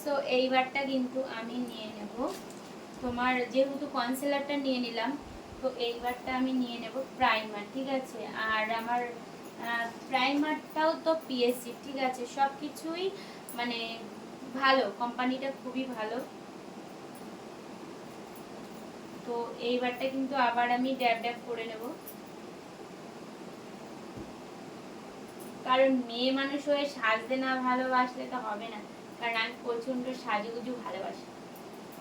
So এইবারটা কিন্তু আমি নিয়ে নেব। তোমার যেহেতু কনসিলারটা নিয়ে নিলাম, তো এইবারটা আমি নিয়ে নেব প্রাইমার ঠিক আছে? আর আমার প্রাইমারটাও তো পিএসসি ঠিক আছে? সব কিছুই মানে ভালো কোম্পানিটা খুবই ভালো। তো এইবারটা কিন্তু আবার আমি ড্যাব ড্যাব করে নেব। কারণ মেয়ে মানুষ হয়ে সাজতে না ভালোবাসলে তো হবে না। কারণ আমি প্রচণ্ড সাজুগুজু ভালোবাসি।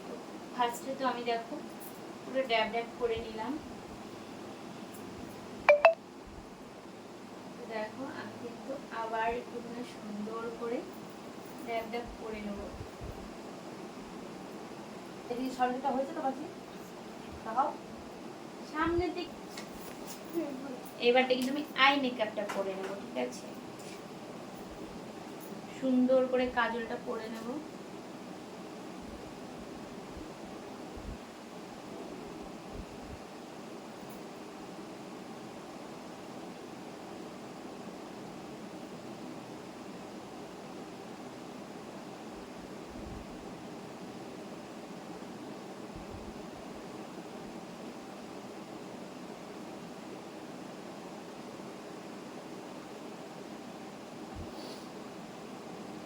তো ফার্স্টে তো আমি দেখো, পুরো ড্যাব ড্যাব করে নিলাম। দেখো, আমি কিন্তু আবার একটুখানি সুন্দর করে ড্যাব ড্যাব করে নেব। এদিকে সরকারটা হয়েছে তো বাকি? তাকাও সামনের দিক। এবারটা কিন্তু আমি আই মেকআপটা করে নেব, ঠিক আছে? সুন্দর করে কাজলটা পরে নেব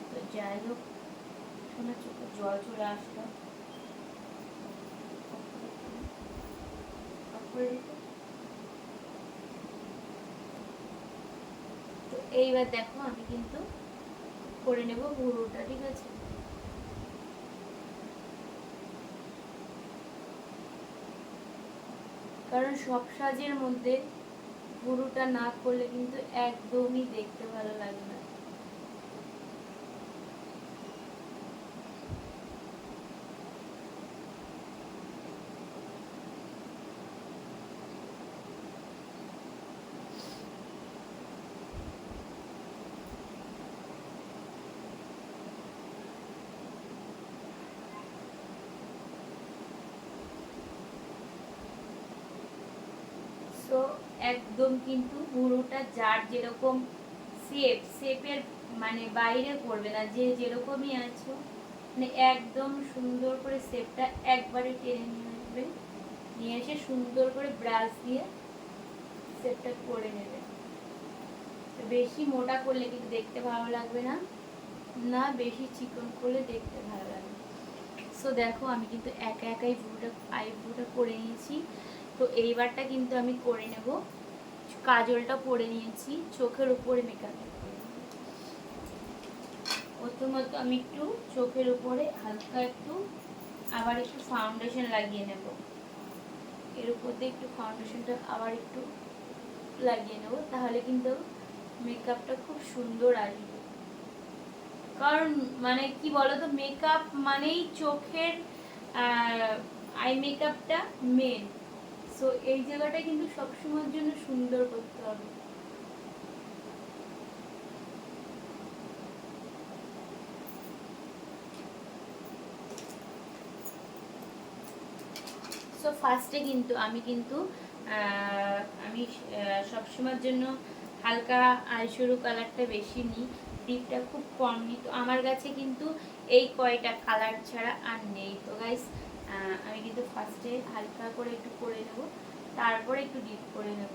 তো যাই হোক, শোনা চোখে জল চলে আসলো। তো এইবার দেখো আমি কিন্তু করে নেব ভুরুটা ঠিক আছে? কারণ সব সাজের মধ্যে ভুরুটা না করলে কিন্তু একদমই দেখতে ভালো লাগে না সো একদম কিন্তু পুরোটা যার যেরকম শেপ শেপের মানে বাইরে করবে না। যে যেরকমই আছো মানে একদম সুন্দর করে শেপটা একবারে টেনে নিয়ে আসবে। নিয়ে এসে সুন্দর করে ব্রাশ দিয়ে শেপটা করে নেবে। বেশি মোটা করলে কিন্তু দেখতে ভালো লাগবে না না বেশি চিকন করলে দেখতে ভালো লাগবে। সো দেখো, আমি কিন্তু একা একাই ভুটা আইব্রোটা করে নিয়েছি। তো এইবারটা কিন্তু আমি করে নেব। কাজলটা পরে নিয়েছি, চোখের উপরে মেকআপ প্রথমত আমি একটু চোখের উপরে হালকা একটু, আবার একটু ফাউন্ডেশন লাগিয়ে নেব। এর উপর দিয়ে একটু ফাউন্ডেশনটা আবার একটু লাগিয়ে নেব, তাহলে কিন্তু মেকআপটা খুব সুন্দর আসবে। কারণ মানে কি বলতো মেকআপ মানেই চোখের আই মেকআপটা মেন সো এই জায়গাটা কিন্তু সবসময়ের জন্য সুন্দর করতে হবে। সো ফার্স্টে কিন্তু আমি কিন্তু আমি সবসময়ের জন্য হালকা আইশুরু কালারটা বেশি নিই। ডিপটা খুব কম নিই। তো আমার কাছে কিন্তু এই কয়টা কালার ছাড়া আর নেই। তো গাইস আমি কিন্তু ফার্স্টে হালকা করে একটু করে নেব, তারপরে একটু ডিপ করে নেব।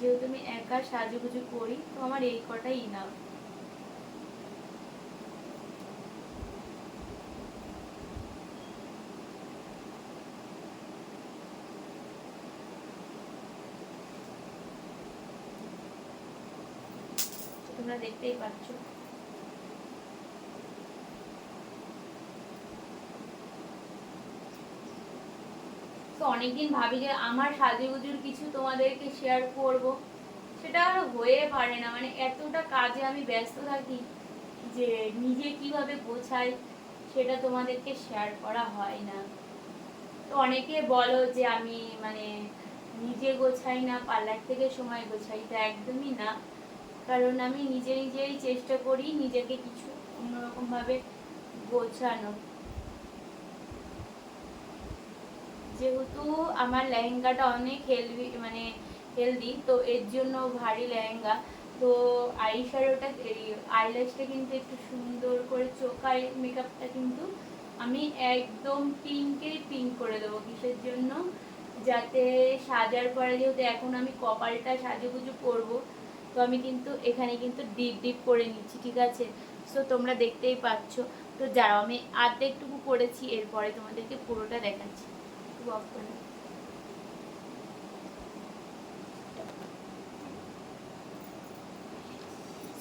যেহেতু আমি একা সাজুগুজু করি, তো আমার এই কটাই না তোমরা দেখতেই পাচ্ছ তো অনেকদিন ভাবি যে আমার সাজুগুজুর কিছু তোমাদেরকে শেয়ার করব। সেটা আর হয়ে পারে না। মানে এতটা কাজে আমি ব্যস্ত থাকি যে নিজে কীভাবে গোছাই, সেটা তোমাদেরকে শেয়ার করা হয় না। তো অনেকে বলো যে আমি মানে নিজে গোছাই না, পার্লার থেকে সময় গোছাই তা একদমই না। কারণ আমি নিজে নিজেই চেষ্টা করি নিজেকে কিছু অন্যরকমভাবে গোছানো যেহেতু আমার লেহেঙ্গাটা অনেক হেলদি মানে হেলদি তো এর জন্য ভারী লেহেঙ্গা। তো আই শ্যাডোটা আইল্যাশটা কিন্তু একটু সুন্দর করে চোখ আই মেকআপটা কিন্তু আমি একদম পিঙ্কেই পিঙ্ক করে দেবো কিসের জন্য? যাতে সাজার পরে যেহেতু এখন আমি কপালটা সাজুগুজু করব, তো আমি কিন্তু এখানে কিন্তু ডিপ ডিপ করে নিচ্ছি, ঠিক আছে? সো তোমরা দেখতেই পাচ্ছ। তো যারা আমি আর্ধেকটুকু করেছি, এরপরে তোমাদেরকে পুরোটা দেখাচ্ছি।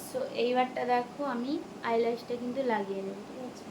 সো এইবারটা দেখো আমি আইল্যাশটা কিন্তু লাগিয়ে নেব ঠিক আছে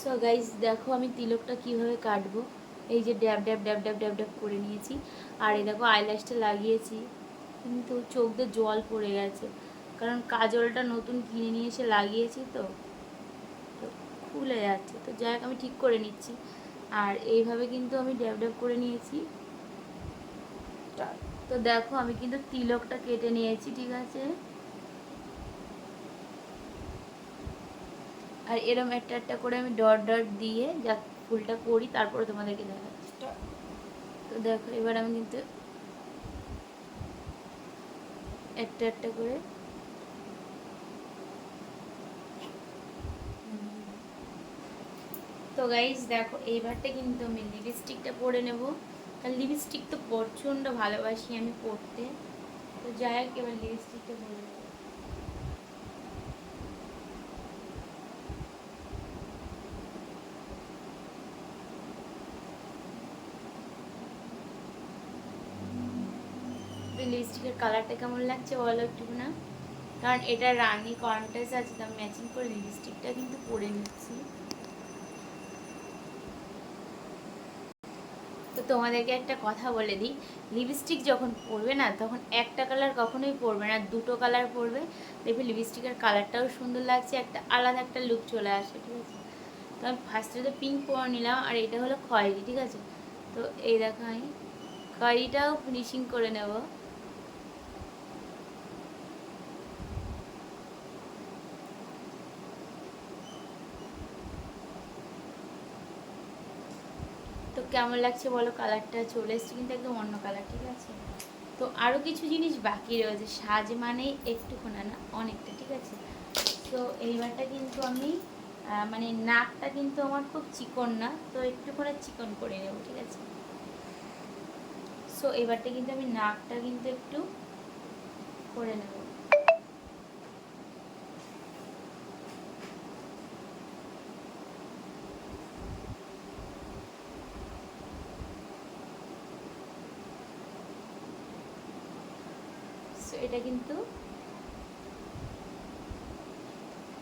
সো গাইজ দেখো আমি তিলকটা কীভাবে কাটবো? এই যে ড্যাব ড্যাব ড্যাব ড্যাব ড্যাব ড্যাব করে নিয়েছি। আর এই দেখো আইল্যাশটা লাগিয়েছি। কিন্তু চোখ দিয়ে জল পড়ে গেছে। কারণ কাজলটা নতুন কিনে নিয়ে এসে লাগিয়েছি তো। খুলে যাচ্ছে। তো যাই আমি ঠিক করে নিচ্ছি। আর এইভাবে কিন্তু আমি ড্যাব ড্যাব করে নিয়েছি। তো দেখো আমি কিন্তু তিলকটা কেটে নিয়েছি, ঠিক আছে? আর এরম একটা একটা করে আমি ডট ডট দিয়ে যা ফুলটা করি তারপরে তোমাদেরকে দেখাচ্ছি। তো দেখো এবার আমি কিন্তু একটা একটা করে তো গাইজ দেখো এইবারটা কিন্তু আমি লিপস্টিকটা পরে নেব। কারণ লিপস্টিক তো প্রচণ্ড ভালোবাসি আমি পরতে। তো যাই হোক এবার লিপস্টিকটা পরে নেব। লিপস্টিকের কালারটা কেমন লাগছে বলো একটু না? কারণ এটা রানি কন্ট্রাস্ট আছে, তো ম্যাচিং করে লিপস্টিকটা কিন্তু পরে নিচ্ছি। তো তোমাদেরকে একটা কথা বলে দিই লিপস্টিক যখন পরবে না, তখন একটা কালার কখনোই পরবে না, দুটো কালার পরবে। দেখবে লিপস্টিকের কালারটাও সুন্দর লাগছে, একটা আলাদা একটা লুক চলে আসে, ঠিক আছে? তো আমি ফার্স্টে তো পিঙ্ক পরে নিলাম, আর এটা হলো খয়েরি, ঠিক আছে? তো এই দেখো আমি খয়েরিটাও ফিনিশিং করে নেব। তো কেমন লাগছে বলো? কালারটা চলে এসছে কিন্তু একদম অন্য কালার ঠিক আছে? তো আরও কিছু জিনিস বাকি রয়েছে। সাজ মানেই একটুখানা না, অনেকটা, ঠিক আছে? তো এইবারটা কিন্তু আমি মানে নাকটা কিন্তু আমার খুব চিকন না, তো একটুখানি চিকন করে নেব, ঠিক আছে? সো এবারটা কিন্তু আমি নাকটা কিন্তু একটু করে নেব। সো এটা কিন্তু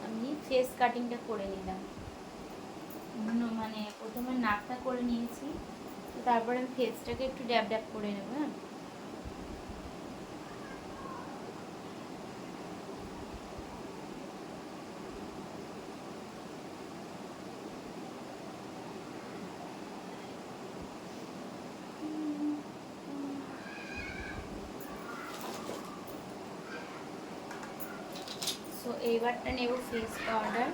আমি ফেস কাটিংটা করে নিলাম। মানে প্রথমে নাকটা করে নিয়েছি তো তারপরে আমি ফেসটাকে একটু ড্যাব ড্যাব করে নেব হ্যাঁ সো এইবারটা নেব ফেস পাউডার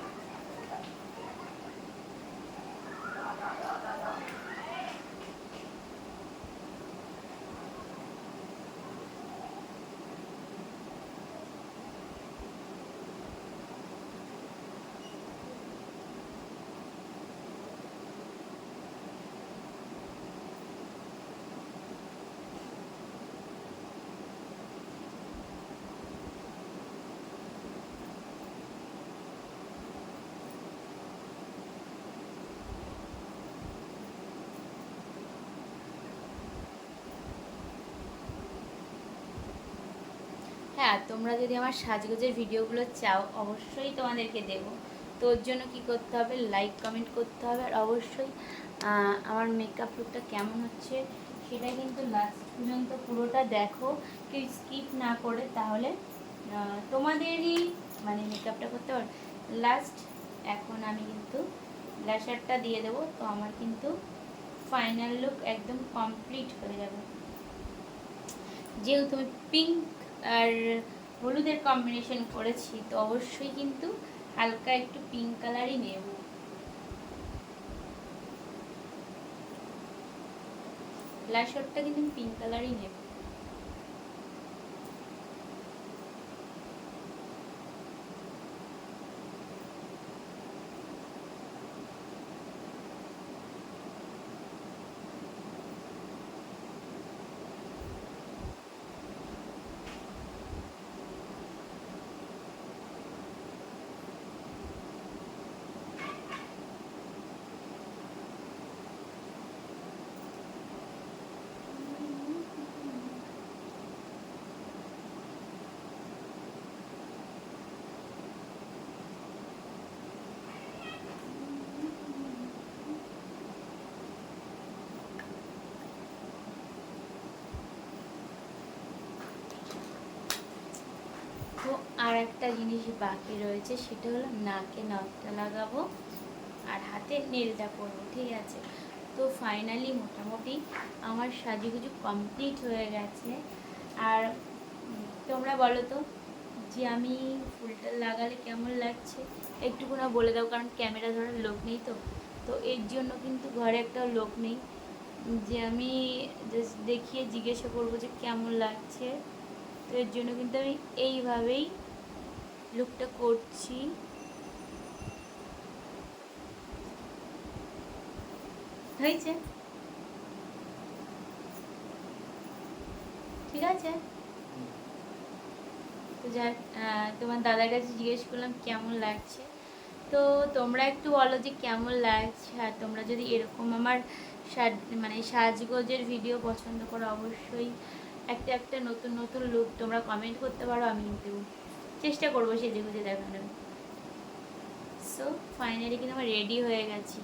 হ্যাঁ তোমরা যদি আমার সাজগোজের ভিডিওগুলো চাও, অবশ্যই তোমাদেরকে দেবো। তো ওর জন্য কি করতে হবে? লাইক কমেন্ট করতে হবে। আর অবশ্যই আমার মেকআপ লুকটা কেমন হচ্ছে সেটা কিন্তু লাস্ট পর্যন্ত পুরোটা দেখো। কেউ স্কিপ না করে তাহলে তোমাদেরই মানে মেকআপটা করতে পারো লাস্ট এখন আমি কিন্তু ব্লাশারটা দিয়ে দেবো। তো আমার কিন্তু ফাইনাল লুক একদম কমপ্লিট হয়ে যাবে। যেহেতু আমি পিঙ্ক আর হলুদের কম্বিনেশন করেছি, তো অবশ্যই কিন্তু হালকা একটু পিঙ্ক কালারই নেব। ব্লাশারটা কিন্তু পিঙ্ক কালারই নেব। আর একটা জিনিস বাকি রয়েছে, সেটা হলো নাকে নখটা লাগাবো আর হাতে নেলটা করব, ঠিক আছে? তো ফাইনালি মোটামুটি আমার সাজুগুজু কমপ্লিট হয়ে গেছে। আর তোমরা বলো তো যে আমি ফুলটা লাগালে কেমন লাগছে? একটুকুনা বলে দাও, কারণ ক্যামেরা ধরার লোক নেই তো। তো এর জন্য কিন্তু ঘরে একটা লোক নেই। যে আমি জাস্ট দেখিয়ে জিজ্ঞাসা করব যে কেমন লাগছে? তো এর জন্য কিন্তু আমি এইভাবেই লুকটা করছি। হয়েছে? ঠিক আছে? তো যাক তোমার দাদার কাছে জিজ্ঞেস করলাম, কেমন লাগছে? তো তোমরা একটু বলো যে কেমন লাগছে, আর তোমরা যদি এরকম আমার সাজ- মানে সাজগোজের ভিডিও পছন্দ করো, অবশ্যই একটা একটা নতুন নতুন লুক তোমরা কমেন্ট করতে পারো, আমি কিন্তু চেষ্টা করব সেজে গুজে দেখানোর। সো ফাইনালি কিন্তু আমার রেডি হয়ে গেছি।